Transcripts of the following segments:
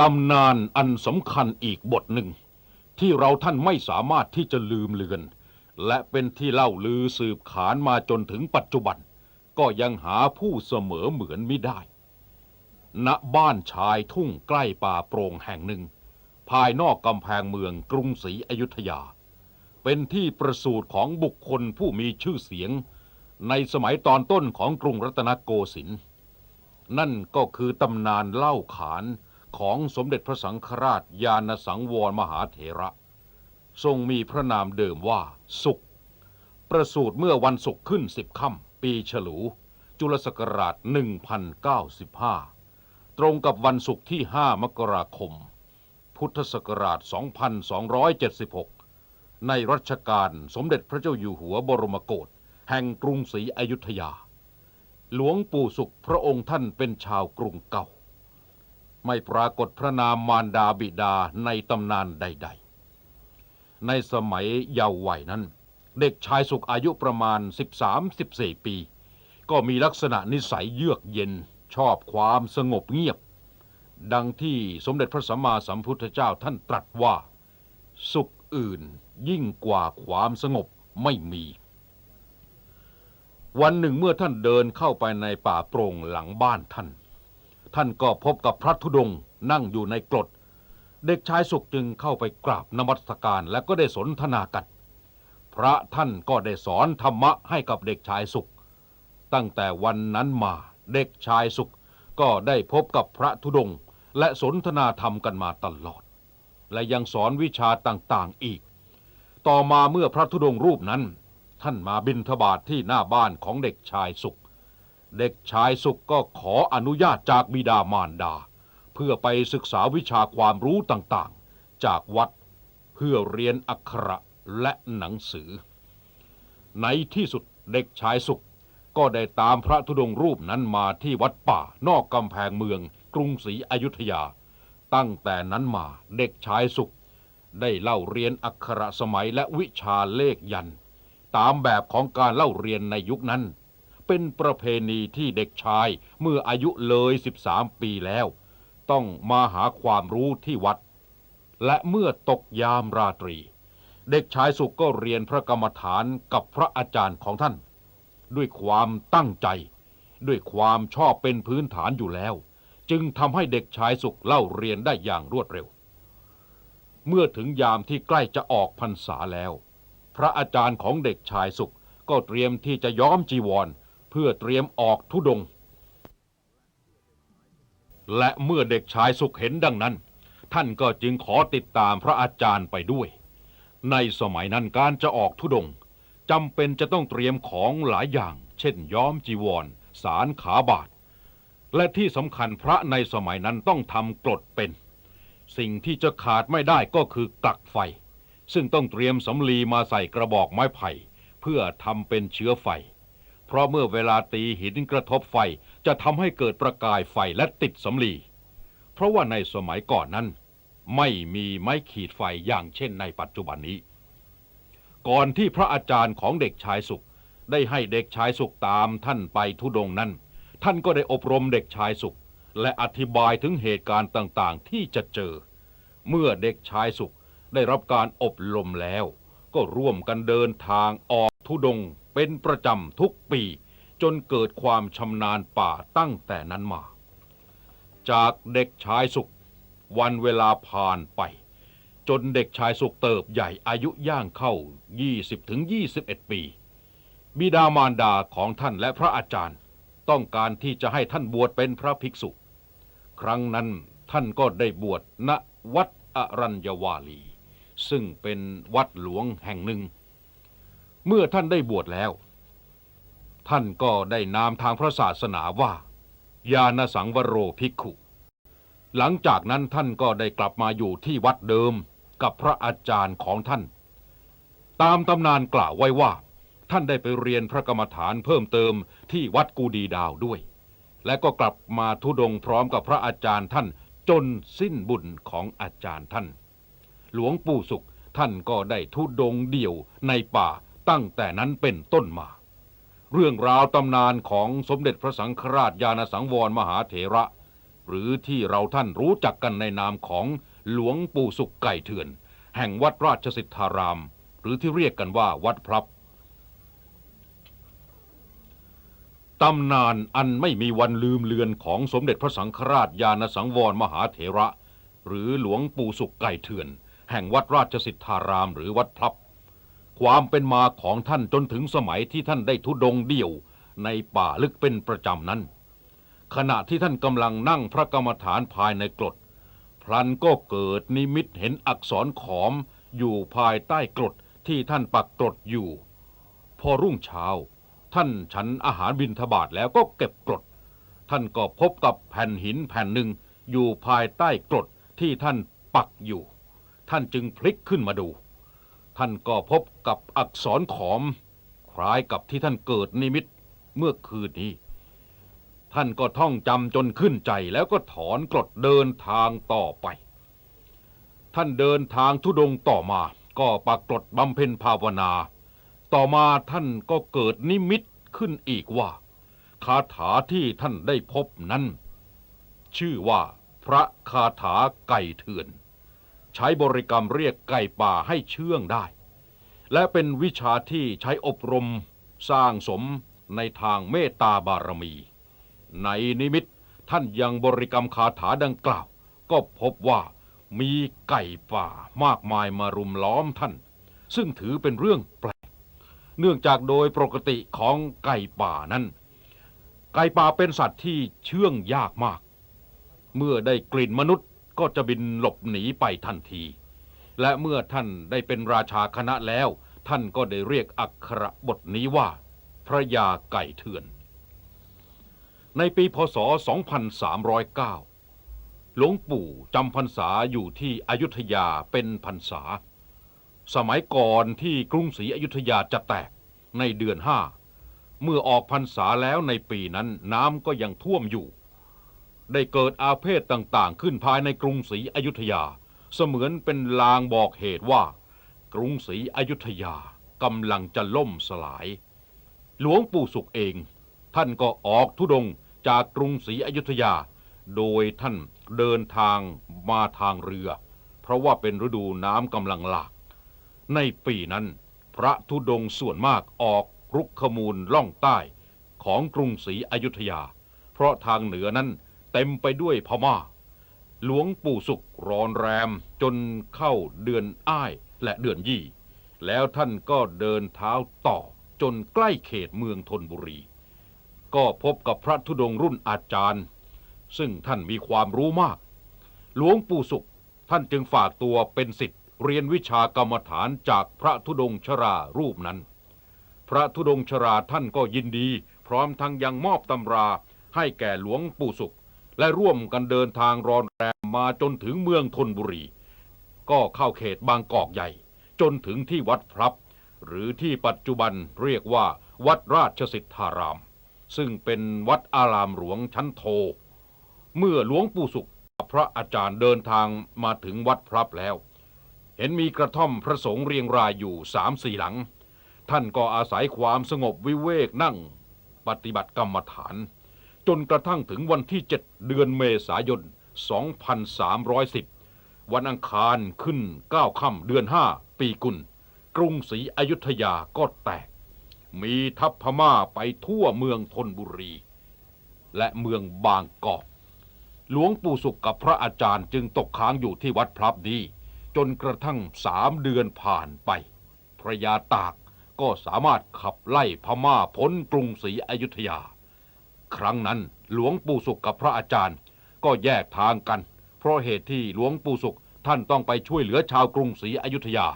ตำนานอันสำคัญอีกบทหนึ่ง ที่เราท่านไม่สามารถที่จะลืมเลือน และเป็นที่เล่าลือสืบขานมาจนถึงปัจจุบัน ก็ยังหาผู้เสมอเหมือนไม่ได้ ณบ้านชายทุ่งใกล้ป่าโปร่งแห่งหนึ่ง ภายนอกกำแพงเมืองกรุงศรีอยุธยา เป็นที่ประสูติของบุคคลผู้มีชื่อเสียง ในสมัยตอนต้นของกรุงรัตนโกสินทร์นั่นก็คือตำนานเล่าขาน ของสมเด็จพระสังฆราชยานสังวรมหาเถระ ทรงมีพระนามเดิมว่าสุข ประสูติเมื่อวันศุกร์ขึ้นสิบค่ำปีฉลู จุลศักราช 1095 ตรงกับวันศุกร์ที่ 5 มกราคม พุทธศักราช 2276 ในรัชกาลสมเด็จพระเจ้าอยู่หัวบรมโกศแห่งกรุงศรีอยุธยา หลวงปู่สุขพระองค์ท่านเป็นชาวกรุงเก่า ไม่ปรากฏพระนามมารดาบิดาในตำนานใด ๆ ในสมัยเยาว์วัยนั้น เด็กชายสุขอายุประมาณ 13-14 ปี ก็มีลักษณะนิสัยเยือกเย็นชอบความสงบเงียบ ดังที่สมเด็จพระสัมมาสัมพุทธเจ้าท่านตรัสว่า สุขอื่นยิ่งกว่าความสงบไม่มี วันหนึ่งเมื่อท่านเดินเข้าไปในป่าโปร่งหลังบ้านท่าน ท่านก็พบกับพระธุดงค์นั่งอยู่ในกรด เด็กชายสุขจึงเข้าไปกราบนมัสการและก็ได้สนทนากัน พระท่านก็ได้สอนธรรมะให้กับเด็กชายสุข ตั้งแต่วันนั้นมาเด็กชายสุขก็ได้พบกับพระธุดงค์และสนทนาธรรมกันมาตลอด และยังสอนวิชาต่างๆอีก ต่อมาเมื่อพระธุดงค์รูปนั้น ท่านมาบิณฑบาตทที่หน้าบ้านของเด็กชายสุข เด็กชายสุขก็ขออนุญาตจากบิดามารดา เพื่อไปศึกษาวิชาความรู้ต่างๆ จากวัดเพื่อเรียนอักขระและหนังสือ ในที่สุดเด็กชายสุขก็ได้ตามพระธุดงรูปนั้นมาที่วัดป่านอกกำแพงเมืองกรุงศรีอยุธยา ตั้งแต่นั้นมาเด็กชายสุข ได้เล่าเรียนอักขระสมัยและวิชาเลขยัน ตามแบบของการเล่าเรียนในยุคนั้น เป็นประเพณีที่เด็กชายเมื่ออายุเลย 13 ปีแล้ว ต้องมาหาความรู้ที่วัด และเมื่อตกยามราตรี เด็กชายสุขก็เรียนพระกรรมฐานกับพระอาจารย์ของท่าน ด้วยความตั้งใจ ด้วยความชอบเป็นพื้นฐานอยู่แล้ว จึงทำให้เด็กชายสุขเล่าเรียนได้อย่างรวดเร็ว เมื่อถึงยามที่ใกล้จะออกพรรษาแล้ว พระอาจารย์ของเด็กชายสุขก็เตรียมที่จะย้อมจีวร เพื่อเตรียมออกทุดง และเมื่อเด็กชายสุขเห็นดังนั้น ท่านก็จึงขอติดตามพระอาจารย์ไปด้วย ในสมัยนั้นการจะออกทุดงจำเป็นจะต้องเตรียมของหลายอย่าง เช่น ย้อมจีวร สารขาบาท และที่สำคัญพระในสมัยนั้นต้องทำกรดเป็น สิ่งที่จะขาดไม่ได้ก็คือกักไฟ ซึ่งต้องเตรียมสำลีมาใส่กระบอกไม้ไผ่ เพื่อทำเป็นเชื้อไฟ เพราะเมื่อเวลาตีหินกระทบไฟจะทำให้เกิดประกายไฟและติดสำลี เพราะว่าในสมัยก่อนนั้น ไม่มีไม้ขีดไฟอย่างเช่นในปัจจุบันนี้ ก่อนที่พระอาจารย์ของเด็กชายสุข ได้ให้เด็กชายสุขตามท่านไปทุดงนั้น ท่านก็ได้อบรมเด็กชายสุข และอธิบายถึงเหตุการณ์ต่างๆ ที่จะเจอ เมื่อเด็กชายสุขได้รับการอบรมแล้ว ก็ร่วมกันเดินทางออกทุดง เป็นประจำทุกปี จนเกิดความชำนาญป่าตั้งแต่นั้นมา จากเด็กชายสุข วันเวลาผ่านไป จนเด็กชายสุขเติบใหญ่อายุย่างเข้า 20ถึง21 ปี บิดามารดาของท่านและพระอาจารย์ ต้องการที่จะให้ท่านบวชเป็นพระภิกษุ ครั้งนั้นท่านก็ได้บวชณวัดอรัญญวาลี ซึ่งเป็นวัดหลวงแห่งหนึ่ง เมื่อท่านได้บวชแล้ว ท่านก็ได้นามทางพระศาสนาว่ายานสังวโรภิกขุ หลังจากนั้นท่านก็ได้กลับมาอยู่ที่วัดเดิมกับพระอาจารย์ของท่าน ตามตำนานกล่าวไว้ว่า ท่านได้ไปเรียนพระกรรมฐานเพิ่มเติมที่วัดกูดีดาวด้วย และก็กลับมาทุดงพร้อมกับพระอาจารย์ท่านจนสิ้นบุญของอาจารย์ท่าน หลวงปู่สุขท่านก็ได้ทุดงเดี่ยวในป่า ตั้งแต่นั้นเป็นต้นมา เรื่องราวตำนานของสมเด็จพระสังฆราชยานสังวรมหาเถระ หรือที่เราท่านรู้จักกันในนามของหลวงปู่สุขไก่เถื่อน แห่งวัดราชสิทธาราม หรือที่เรียกกันว่าวัดพลับตำนานอันไม่มีวันลืมเลือนของสมเด็จพระสังฆราชยานสังวรมหาเถระ หรือหลวงปู่สุขไก่เถื่อน แห่งวัดราชสิทธารามหรือวัดพลับ ความเป็นมาของท่านจนถึงสมัยที่ท่านได้ทุดงเดี่ยวในป่าลึกเป็นประจำนั้น ขณะที่ท่านกำลังนั่งพระกรรมฐานภายในกรดพลันก็เกิดนิมิตเห็นอักษรขอมอยู่ภายใต้กรดที่ท่านปักกรดอยู่ พอรุ่งเช้า ท่านฉันอาหารบิณฑบาตแล้วก็เก็บกรดท่านก็พบกับแผ่นหินแผ่นหนึ่งอยู่ภายใต้กรดที่ท่านปักอยู่ ท่านจึงพลิกขึ้นมาดู ท่านก็พบกับอักษรขอม คล้ายกับที่ท่านเกิดนิมิตเมื่อคืนนี้ ท่านก็ท่องจำจนขึ้นใจแล้วก็ถอนกรดเดินทางต่อไป ท่านเดินทางทุดงต่อมา ก็ปักกรดบำเพ็ญภาวนา ต่อมาท่านก็เกิดนิมิตขึ้นอีกว่าคาถาที่ท่านได้พบนั้น ชื่อว่าพระคาถาไก่เถื่อน ใช้บริกรรมเรียกไก่ป่าให้เชื่องได้ และเป็นวิชาที่ใช้อบรมสร้างสมในทางเมตตาบารมี ในนิมิตท่านยังบริกรรมคาถาดังกล่าว ก็พบว่ามีไก่ป่ามากมายมารุมล้อมท่าน ซึ่งถือเป็นเรื่องแปลก เนื่องจากโดยปกติของไก่ป่านั้น ไก่ป่าเป็นสัตว์ที่เชื่องยากมาก เมื่อได้กลิ่นมนุษย์ ก็จะบินหลบหนีไปทันที และเมื่อท่านได้เป็นราชาคณะแล้ว ท่านก็ได้เรียกอักขระบทนี้ว่า พระยาไก่เถื่อน ในปีพศ 2309 หลวงปู่จำพรรษาอยู่ที่อยุธยาเป็นพรรษา สมัยก่อนที่กรุงศรีอยุธยาจะแตกในเดือนห้าเมื่อออกพรรษาแล้วในปีนั้นน้ำก็ยังท่วมอยู่ ได้เกิดอาเพศต่างๆ ขึ้นภายในกรุงศรีอยุธยา เสมือนเป็นลางบอกเหตุว่า กรุงศรีอยุธยากำลังจะล่มสลาย หลวงปู่สุขเอง ท่านก็ออกทุดงจากกรุงศรีอยุธยา โดยท่านเดินทางมาทางเรือ เพราะว่าเป็นฤดูน้ำกำลังหลาก ในปีนั้น พระธุดงส่วนมากออกรุกขมูลล่องใต้ของกรุงศรีอยุธยา เพราะทางเหนือนั้น เต็มไปด้วยพม่า หลวงปู่สุขรอนแรมจนเข้าเดือนอ้ายและเดือนยี่ แล้วท่านก็เดินเท้าต่อจนใกล้เขตเมืองธนบุรี ก็พบกับพระธุดงค์รุ่นอาจารย์ ซึ่งท่านมีความรู้มาก หลวงปู่สุขท่านจึงฝากตัวเป็นสิทธิ์เรียนวิชากรรมฐานจากพระธุดงค์ชรารูปนั้น พระธุดงค์ชราท่านก็ยินดี พร้อมทั้งยังมอบตำราให้แก่หลวงปู่สุข และร่วมกันเดินทางรอนแรมมาจนถึงเมืองธนบุรี ก็เข้าเขตบางกอกใหญ่ จนถึงที่วัดพลับ หรือที่ปัจจุบันเรียกว่า วัดราชสิทธาราม ซึ่งเป็นวัดอารามหลวงชั้นโท เมื่อหลวงปู่สุขกับพระอาจารย์เดินทางมาถึงวัดพลับแล้ว เห็นมีกระท่อมพระสงฆ์เรียงรายอยู่สามสี่หลัง ท่านก็อาศัยความสงบวิเวกนั่ง ปฏิบัติกรรมฐาน จนกระทั่งถึงวันที่ 7 เดือนเมษายน 2310 วันอังคารขึ้น 9 ค่ำเดือน 5 ปีกุล กรุงศรีอยุธยาก็แตก มีทัพพม่าไปทั่วเมืองธนบุรี และเมืองบางกอก หลวงปู่สุขกับพระอาจารย์จึงตกค้างอยู่ที่วัดพลับดีจนกระทั่งสามเดือนผ่านไป พระยาตากก็สามารถขับไล่พม่าพ้นกรุงศรีอยุธยา ครั้งนั้นหลวงปู่สุขกับพระอาจารย์ ก็แยกทางกัน เพราะเหตุที่หลวงปู่สุขท่านต้องไปช่วยเหลือชาวกรุงศรีอยุธยา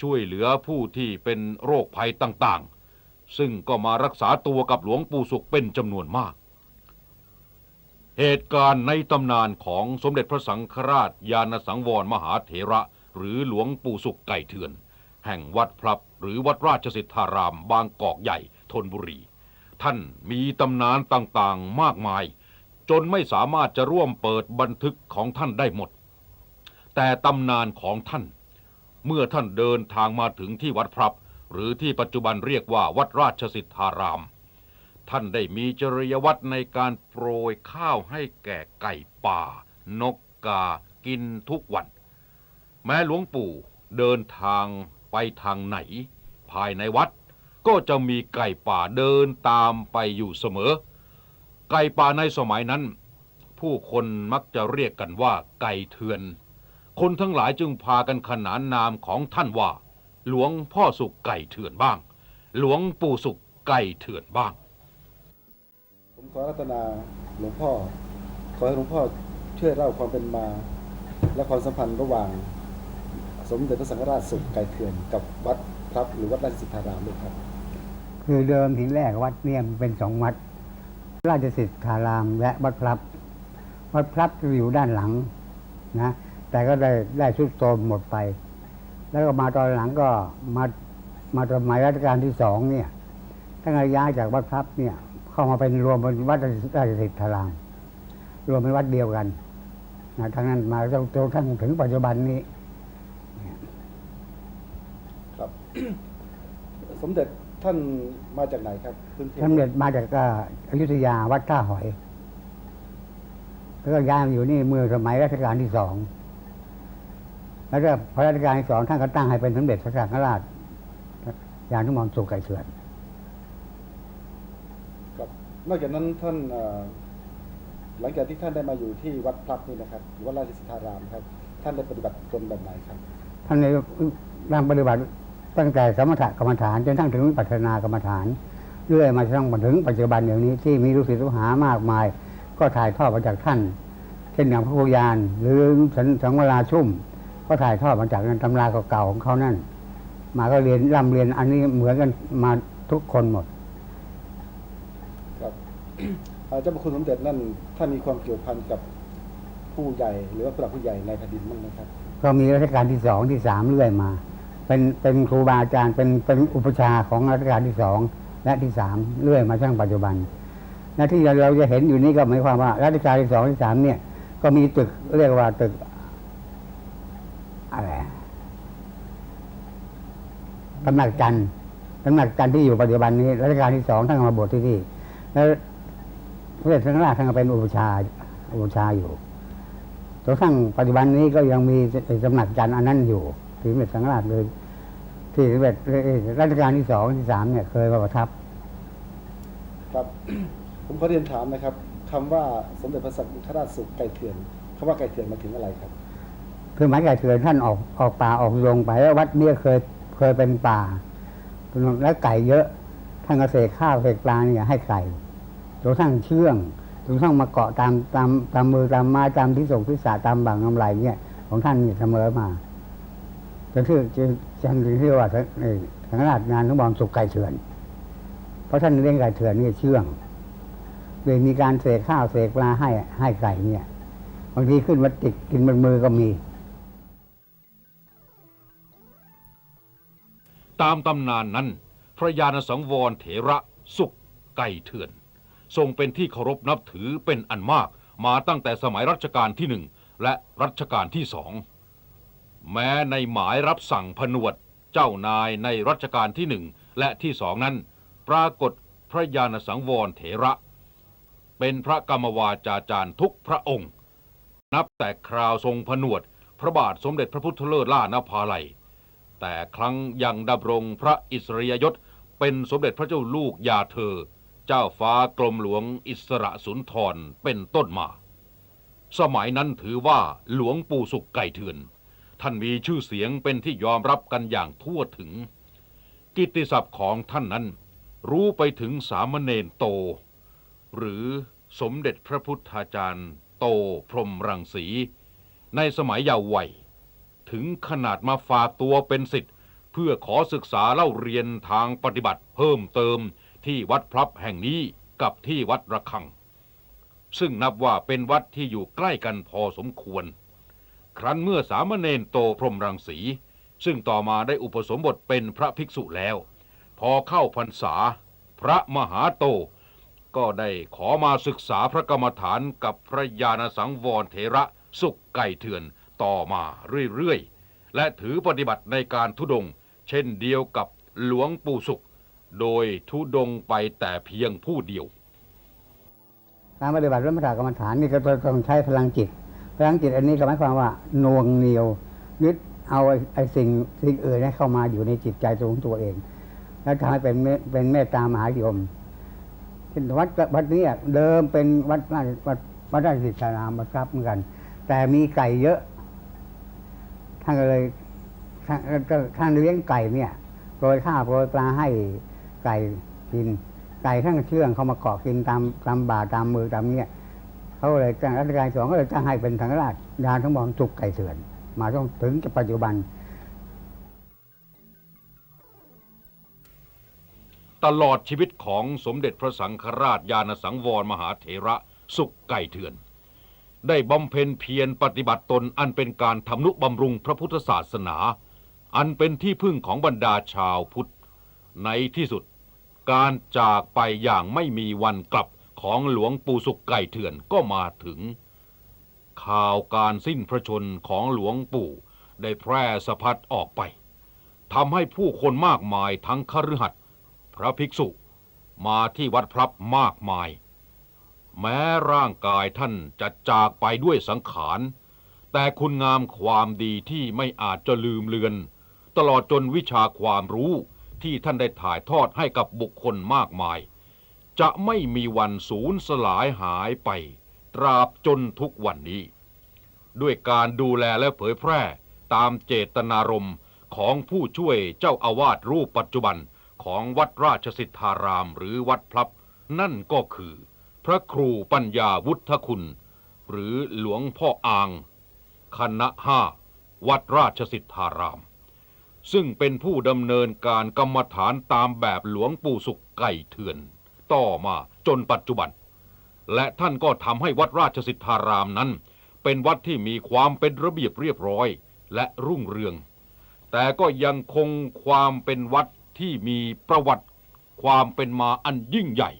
ช่วยเหลือผู้ที่เป็นโรคภัยต่างๆ ซึ่งก็มารักษาตัวกับหลวงปู่สุขเป็นจำนวนมาก เหตุการณ์ในตำนานของสมเด็จพระสังฆราชยานสังวรมหาเถระ หรือหลวงปู่สุขไก่เถื่อน แห่งวัดพลับหรือวัดราชสิทธารามบางกอกใหญ่ธนบุรี ท่านมีตำนานต่างๆมากมาย จนไม่สามารถจะร่วมเปิดบันทึกของท่านได้หมด แต่ตำนานของท่าน เมื่อท่านเดินทางมาถึงที่วัดพลับ หรือที่ปัจจุบันเรียกว่าวัดราชสิทธาราม ท่านได้มีจริยวัตรในการโปรยข้าวให้แก่ไก่ป่า นกกา กินทุกวัน แม้หลวงปู่เดินทางไปทางไหน ภายในวัด ก็จะมีไก่ป่าเดินตามไปอยู่เสมอ ไก่ป่าในสมัยนั้น ผู้คนมักจะเรียกกันว่าไก่เถื่อน คนทั้งหลายจึงพากันขนานนามของท่านว่า หลวงพ่อสุขไก่เถื่อนบ้าง หลวงปู่สุขไก่เถื่อนบ้าง ผมขอรัตนาหลวงพ่อ ขอให้หลวงพ่อช่วยเล่าความเป็นมา และความสัมพันธ์ระหว่าง สมเด็จพระสังฆราชสุขไก่เถื่อนกับวัดพระหรือวัดราชสิทธารามด้วยครับ คือเดิมทีแรกวัดเนี่ยมันเป็นสองวัด ราชสิทธารามและวัดพลับ วัดพลับอยู่ด้านหลังนะแต่ก็ได้ได้ชุดโทมหมดไป แล้วก็มาตอนหลังก็มามาสมัยรัชกาลที่สองเนี่ยตั้งแต่ย้ายจากวัดพลับเนี่ย เข้ามาเป็นรวมเป็นวัดราชสิทธาราม รวมเป็นวัดเดียวกันนะทั้งนั้นมาจนจนทั้งถึงปัจจุบันนี้ครับ สมเด็จ ท่านมาจากไหนครับพื้นเพสำเร็จมาจากก็อยุธยาวัดท่าหอย แล้วก็ย้ายมาอยู่นี่เมื่อสมัยรัชกาลที่สองแล้วก็พระรัชกาลที่สองท่านก็ตั้งให้เป็นสมเด็จพระสังฆราชยานทุมรสุขไก่เถื่อนครับนอกจากนั้นท่านเอ่อหลังจากที่ท่านได้มาอยู่ที่วัดพระนี่นะครับหรือวัดราชสิทธารามครับ ท่านได้ปฏิบัติตนแบบไหนครับ ท่านในร่างปฏิบัติ ตั้งแต่สมถกรรมฐานจนทั้งถึงวิปัสสนากรรมฐานเรื่อยมาจนถึงปัจจุบันเดี๋ยวนี้ที่มีลูกศิษย์ลูกหามากมาย ก็ถ่ายทอดมาจากท่าน เช่นอย่างพระโคยานหรือสันสังวราชุ่ม ก็ถ่ายทอดมาจากตำราเก่าๆของเขานั่น มาก็เรียนร่ำเรียนอันนี้เหมือนกันมาทุกคนหมดครับเอ่อเจ้าพระคุณสมเด็จนั่นท่านมีความเกี่ยวพันกับผู้ใหญ่ หรือว่าผู้หลักผู้ใหญ่ในแผ่นดินบ้างไหมครับ ก็มีรัชกาลที่สองที่สามเรื่อยมา เป็นเป็นครูบาอาจารย์เป็นเป็นอุปชาของรัชกาลที่สองและที่สามเรื่อยมาช่างปัจจุบันและที่เราเราจะเห็นอยู่นี้ก็หมายความว่ารัชกาลที่สองที่สามเนี่ย ก็มีตึกเรียกว่าตึกอะไรตำหนักจันทร์ตำหนักจันทร์ที่อยู่ปัจจุบันนี้รัชกาลที่สองท่านมาบวชที่นี่แล้วพระเดชพระราชท่านก็เป็นอุปชาอุปชาอยู่จนกระทั่งปัจจุบันนี้ก็ยังมีสำหนักจันทร์อันนั้นอยู่ ที่สมเด็จสังฆราชเลยที่สมเด็จรัชกาลที่สองที่สามเนี่ยเคยมาประทับ ครับ ผมขอเรียนถามนะครับคำว่าสมเด็จพระสังฆราชสุขไก่เถื่อนคำว่าไก่เถื่อนหมายถึงอะไรครับคือหมายไก่เถื่อนท่านออกออกป่าออกโรงไปแล้ววัดเนี่ยเคยเคยเป็นป่าแล้วไก่เยอะท่านก็เสกข้าวเสกปลาเนี่ยให้ไก่จนกระทั่งเชื่องจนกระทั่งมาเกาะตามตามตามมือตามไม้ตามที่ส่งที่สาตามบังกำไรเนี่ยของท่านเนี่ยเสมอมา จนที่จนจนถึงที่ว่าเอ่อสังราชงานทุกบอมสุกไก่เถื่อน เพราะท่านเลี้ยงไก่เถื่อนนี่เชื่องเลยมีการเสกข้าวเสกปลาให้ให้ไก่เนี่ยบางทีขึ้นมาติดกินบนมือก็มี ตามตำนานนั้น พระยาณสังวรเถระสุขไก่เถื่อน ทรงเป็นที่เคารพนับถือเป็นอันมากมาตั้งแต่สมัยรัชกาลที่หนึ่งและรัชกาลที่สอง แม้ในหมายรับสั่งผนวด เจ้านายในรัชกาลที่หนึ่งและที่สองนั้น ปรากฏพระยาณสังวรเถระ เป็นพระกรรมวาจาจารย์ทุกพระองค์ นับแต่คราวทรงผนวด พระบาทสมเด็จพระพุทธเลิศล่านภาลัย แต่ครั้งยังดำรงพระอิสริยยศเป็นสมเด็จพระเจ้าลูกยาเธอ เจ้าฟ้ากรมหลวงอิสระสุนทรเป็นต้นมา สมัยนั้นถือว่าหลวงปู่สุขไก่เถื่อน ท่านมีชื่อเสียงเป็นที่ยอมรับกันอย่างทั่วถึง กิตติศัพท์ของท่านนั้น รู้ไปถึงสามเณรโต หรือสมเด็จพระพุทธาจารย์ โตพรมรังสี ในสมัยเยาว์วัย ถึงขนาดมาฝากตัวเป็นสิทธิ์ เพื่อขอศึกษาเล่าเรียนทางปฏิบัติเพิ่มเติมที่วัดพลับแห่งนี้กับที่วัดระฆัง ซึ่งนับว่าเป็นวัดที่อยู่ใกล้กันพอสมควร ครั้นเมื่อสามเณรโตพรมรังสี ซึ่งต่อมาได้อุปสมบทเป็นพระภิกษุแล้ว พอเข้าพรรษา พระมหาโต ก็ได้ขอมาศึกษาพระกรรมฐานกับพระญาณสังวรเถระสุขไก่เถื่อนต่อมาเรื่อยๆ และถือปฏิบัติในการทุดง เช่นเดียวกับหลวงปู่สุข โดยทุดงไปแต่เพียงผู้เดียวการปฏิบัติรัมถากรรมฐานนี่ก็ต้องใช้พลังจิต พลังจิตอันนี้ก็หมายความว่าน่วงเหนียวยึดเอาไอ้สิ่งสิ่งอื่นให้เข้ามาอยู่ในจิตใจตัวของตัวเอง แล้วทำให้เป็นเป็นเมตตามหานิยมเช่นวัดวัดนี้เดิมเป็นวัดราชวัดวัดราชสิทธารามครับเหมือนกัน แต่มีไก่เยอะท่านก็เลยท่านท่านเลี้ยงไก่เนี่ยโปรยข้าวโปรยปลาให้ไก่กิน ไก่ทั้งเชื่องเขามาเกาะกินตามตามบ่าตามมือตามเนี่ย เขาเลยจ้างรัชกาลสองก็เลยจ้างให้เป็นสังราชยานทั้งหมดจุกไก่เถื่อน มาต้องถึงปัจจุบัน ตลอดชีวิตของสมเด็จพระสังฆราชยานสังวรมหาเถระสุขไก่เถื่อน ได้บำเพ็ญเพียรปฏิบัติตนอันเป็นการทำนุบำรุงพระพุทธศาสนา อันเป็นที่พึ่งของบรรดาชาวพุทธ ในที่สุดการจากไปอย่างไม่มีวันกลับ ของหลวงปู่สุขไก่เถื่อนก็มาถึง ข่าวการสิ้นพระชนของหลวงปู่ได้แพร่สะพัดออกไปทำให้ผู้คนมากมายทั้งคฤหัสถ์พระภิกษุ มาที่วัดพลับมากมาย แม้ร่างกายท่านจะจากไปด้วยสังขาร แต่คุณงามความดีที่ไม่อาจจะลืมเลือน ตลอดจนวิชาความรู้ที่ท่านได้ถ่ายทอดให้กับบุคคลมากมาย จะไม่มีวันสูญสลายหายไป ตราบจนทุกวันนี้ ด้วยการดูแลและเผยแพร่ตามเจตนารมณ์ของผู้ช่วยเจ้าอาวาสรูปปัจจุบันของวัดราชสิทธารามหรือวัดพลับ นั่นก็คือ พระครูปัญญาวุฒคุณ หรือหลวงพ่ออาง คณะห้าวัดราชสิทธาราม ซึ่งเป็นผู้ดำเนินการกรรมฐานตามแบบหลวงปู่สุขไก่เถื่อน ต่อมาจนปัจจุบัน และท่านก็ทำให้วัดราชสิทธารามนั้น เป็นวัดที่มีความเป็นระเบียบเรียบร้อยและรุ่งเรือง แต่ก็ยังคงความเป็นวัดที่มีประวัติความเป็นมาอันยิ่งใหญ่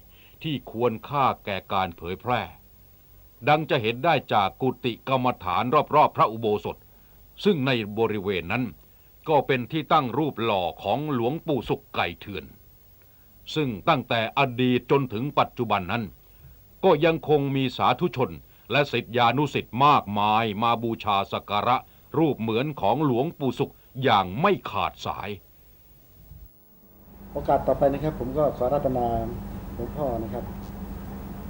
ที่ควรค่าแก่การเผยแพร่ ดังจะเห็นได้จากกุฏิกรรมฐานรอบๆพระอุโบสถ ซึ่งในบริเวณนั้น ก็เป็นที่ตั้งรูปหล่อของหลวงปู่สุขไก่เถื่อน ซึ่งตั้งแต่อดีตจนถึงปัจจุบันนั้น ก็ยังคงมีสาธุชน และศิษยานุศิษย์มากมายมาบูชาสักการะ รูปเหมือนของหลวงปู่สุขอย่างไม่ขาดสาย โอกาสต่อไปนะครับ ผมก็ขอรัตนาหลวงพ่อนะครับ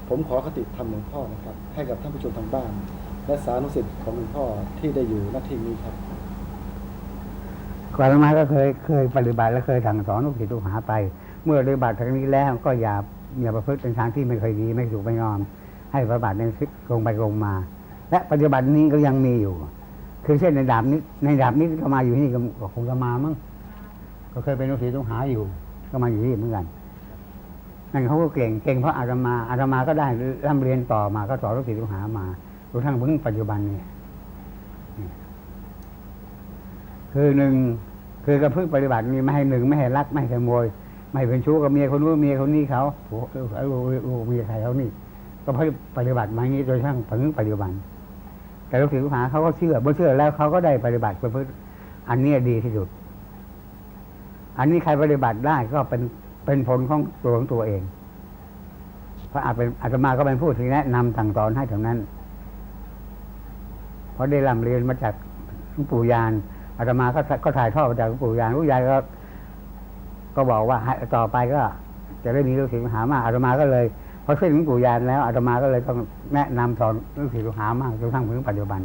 ผมขอคติธรรมหลวงพ่อนะครับ ให้กับท่านผู้ชมทางบ้าน และสานุสิทธิ์ของหลวงพ่อที่ได้อยู่หน้าที่นี้ครับ ก่อนมาก็เคยเคยปฏิบัติและเคยสั่งสอนลูกศิษย์ลูกหาไป เมื่อปฏิบัติทางนี้แล้วก็อย่าอย่าประพฤติเป็นทางที่ไม่เคยดีไม่ถูกไม่งอม ให้ปฏิบัติในทิศตรงไปตรงมา และปัจจุบันนี้ก็ยังมีอยู่ คือเช่นในดาบนี้ในดาบนี้ก็มาอยู่ที่นี่ก็คงจะมามั้งก็เคยเป็นลูกศิษย์ลูกหาอยู่ ก็มาอยู่ที่นี่เหมือนกันนั่นเขาก็เก่งเก่งเพราะอาตมาอาตมาก็ได้ร่ำเรียนต่อมาก็สอนลูกศิษย์ลูกหามาจนทั้งถึงปัจจุบันเนี่ย คือหนึ่งคือกระพึ่งปฏิบัติมีไม่ให้หนึ่งไม่ให้รักไม่ให้ขโมย ไม่ให้เป็นชู้กับเมียคนนู้นเมียคนนี้เขาผัวเออลูกลูกเมียใครเขานี่ก็เพราะปฏิบัติมาอย่างนี้โดยทั้งถึงปัจจุบันแต่ลูกศิษย์ลูกหาเขาก็เชื่อเมื่อเชื่อแล้วเขาก็ได้ปฏิบัติประพฤติอันนี้ดีที่สุด อันนี้ใครปฏิบัติได้ก็เป็นเป็นผลของตัวของตัวเอง เพราะอาจเป็นอาตมาก็เป็นผู้ที่แนะนำสั่งสอนให้เท่านั้น เพราะได้ร่ำเรียนมาจากหลวงปู่ยาน อาตมาก็ก็ถ่ายทอดมาจากหลวงปู่ยานหลวงปู่ยานก็ก็บอกว่าต่อไปก็ จะได้มีลูกศิษย์ลูกหามากอาตมาก็เลยพอเส้นหลวงปู่ยานแล้วอาตมาก็เลยต้องแนะนำสอนลูกศิษย์ลูกหามากจนทั้งถึงปัจจุบัน